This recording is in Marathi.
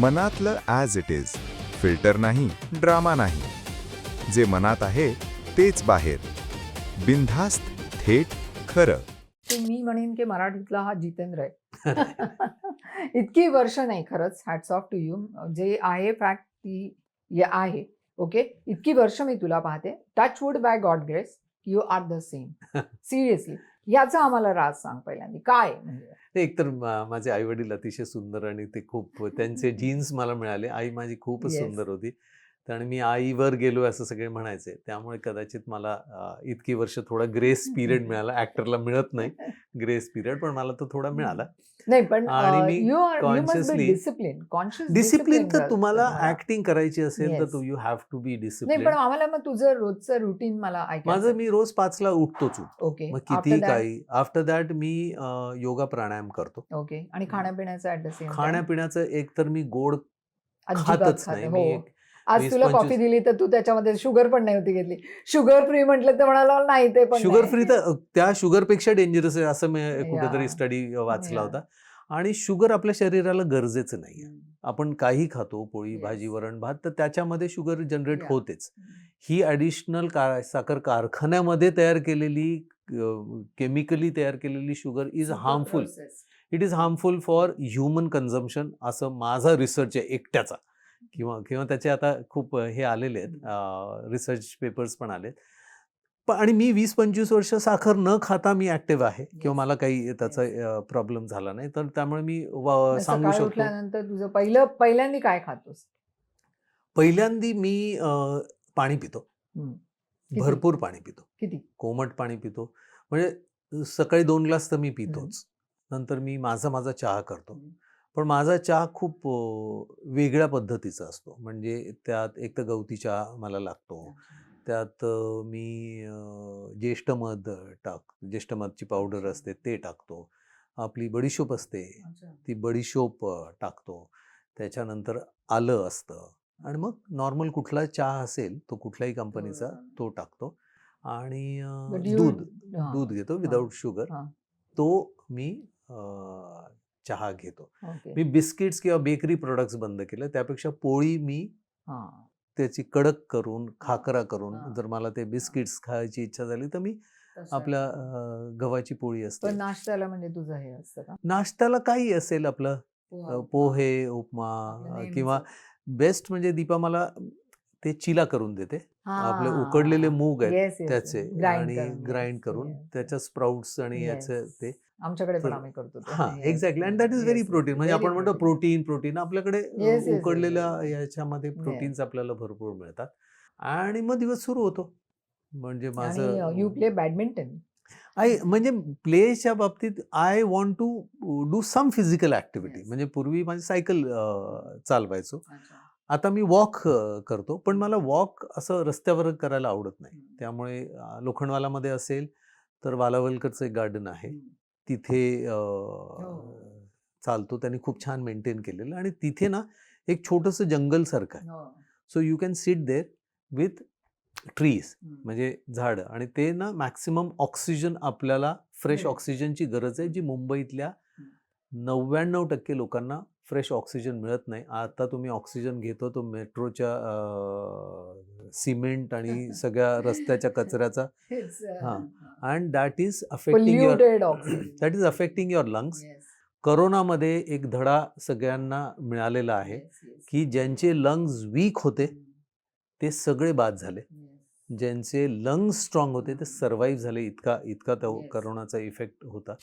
मनातलं ॲज इट इज फिल्टर नाही ड्रामा नाही. जे मनात आहे तेच बाहेर. बिनधास्त थेट खरं. मी म्हणेन की मराठीतला हा जितेंद्र आहे. इतकी वर्ष नाही खरंच. हॅट्स ऑफ टू यू जे आहे फॅक्ट ती ये आहे. ओके इतकी वर्ष मी तुला पाहते. Touch wood by God grace you are the same seriously याचा आम्हाला राज सांग पहिल्यांदा. काय? म्हणजे एकतर माझे आई वडील अतिशय सुंदर आणि ते खूप त्यांचे जीन्स मला मिळाले. आई माझी खूपच Yes. सुंदर होती. आणि मी आईवर गेलो असं सगळे म्हणायचे. त्यामुळे कदाचित मला इतकी वर्ष थोडा ग्रेस पिरियड मिळाला. ऍक्टरला मिळत नाही. ग्रेस पिरियड पण मला तो थोडा मिळाला. नाही पण आणि मी consciously- डिसिप्लिन कॉन्शियस डिसिप्लिन तर तुम्हाला ऍक्टिंग करायची असेल तर. तू यू हॅव टू बी नाही डिसिप्लिन पण आम्हाला मग तुझं रोजचं रुटीन मला माझं मी रोज पाचला उठतोच उठतो. ओके मग किती काही आफ्टर दॅट मी योगा प्राणायाम करतो. ओके आणि खाण्यापिण्याचं खाण्यापिण्याचं एक तर मी गोड खातच नाही. मी एक आज तुला कॉफी दिली तर तू त्याच्यामध्ये शुगर पण नाही होती घेतली शुगर फ्री म्हटलं तर म्हणाला नाही ते पण शुगर नाही." फ्री तर त्या शुगरपेक्षा डेंजरस आहे असं मी कुठेतरी. स्टडी वाचला. होता आणि शुगर आपल्या शरीराला गरजेचं हम्म. आपण काही खातो पोळी. भाजी वरण भात तर त्याच्यामध्ये शुगर जनरेट. होतेच ही ॲडिशनल का साखर कारखान्यामध्ये तयार केलेली केमिकली तयार केलेली sugar is harmful. It is harmful for human consumption असं माझा रिसर्च आहे एकट्याचा किंवा किंवा त्याचे आता खूप हे आलेले आहेत रिसर्च पेपर्स पण आलेत. पण आणि मी वीस पंचवीस वर्ष साखर न खाता मी ऍक्टिव्ह आहे किंवा. मला काही त्याचा. प्रॉब्लेम झाला नाही. तर त्यामुळे मी सांगू शकतो उठल्यानंतर तुझं पहिलं पहिल्यांदा काय खातोस? पहिल्यांदी मी पाणी पितो? भरपूर पाणी पितो. किती? कोमट पाणी पितो. म्हणजे सकाळी दोन ग्लास तर मी पितोच. नंतर मी माझा माझा चहा करतो. पण माझा चहा खूप वेगळ्या पद्धतीचा असतो म्हणजे त्यात एक तर गवती चहा मला लागतो त्यात मी ज्येष्ठ मध टाक ज्येष्ठ मधची पावडर असते ते टाकतो आपली बडीशोप असते. ती बडीशोप टाकतो त्याच्यानंतर आलं असतं आणि मग नॉर्मल कुठला चहा असेल तो कुठल्याही कंपनीचा. तो टाकतो आणि you- दूध. दूध घेतो विदाऊट शुगर. तो मी चहा घेतो. मी बिस्किट्स किंवा बेकरी प्रोडक्ट्स बंद केले त्यापेक्षा पोळी मी. त्याची कडक करून खाकरा करून. जर मला ते बिस्किट्स खायची इच्छा झाली तर मी आपल्या गव्हाची पोळी असते नाश्त्याला म्हणजे तुझं हे असतं का नाश्त्याला काही असेल आपलं पोहा, उपमा. किंवा बेस्ट म्हणजे दीपा मला ते चिला करून देते आपले. उकडलेले मूग आहेत त्याचे आणि ग्राइंड करून त्याच्या. स्प्राउट्स आणि. याचे ते आमच्याकडे पण आम्ही करतो. हा exactly and that is very protein म्हणजे आपण म्हणतो. प्रोटीन प्रोटीन आपल्याकडे उकडलेल्या. याच्यामध्ये. प्रोटीन्स आपल्याला भरपूर मिळतात आणि मग दिवस सुरू होतो म्हणजे माझं यू प्ले बॅडमिंटन आय म्हणजे प्लेच्या बाबतीत I want to do some physical activity. म्हणजे पूर्वी माझी सायकल चालवायचो आता मी वॉक करतो पण मला वॉक असं रस्त्यावर करायला आवडत नाही. त्यामुळे लोखंडवालामध्ये असेल तर वालावलकरचं एक गार्डन आहे. तिथे अ, चालतो. त्यांनी खूप छान मेंटेन केलेलं आणि तिथे ना एक छोटंसं जंगल सारखं आहे. So you can sit there with trees म्हणजे झाड आणि ते ना मॅक्सिमम ऑक्सिजन आपल्याला फ्रेश. ऑक्सिजनची गरज आहे जी मुंबईतल्या नव्याण्णव टक्के लोकांना फ्रेश ऑक्सिजन मिळत नाही. आता तुम्ही ऑक्सिजन घेतो तो मेट्रोच्या सिमेंट आणि सगळ्या रस्त्याच्या कचऱ्याचा. हा. And that is affecting your that is affecting your lungs करोनामध्ये एक धडा सगळ्यांना मिळालेला आहे की ज्यांचे लंग्स वीक होते ते सगळे बाद झाले. ज्यांचे लंग्स स्ट्रॉंग होते ते सर्वाईव्ह झाले. इतका इतका तो. करोनाचा इफेक्ट होता.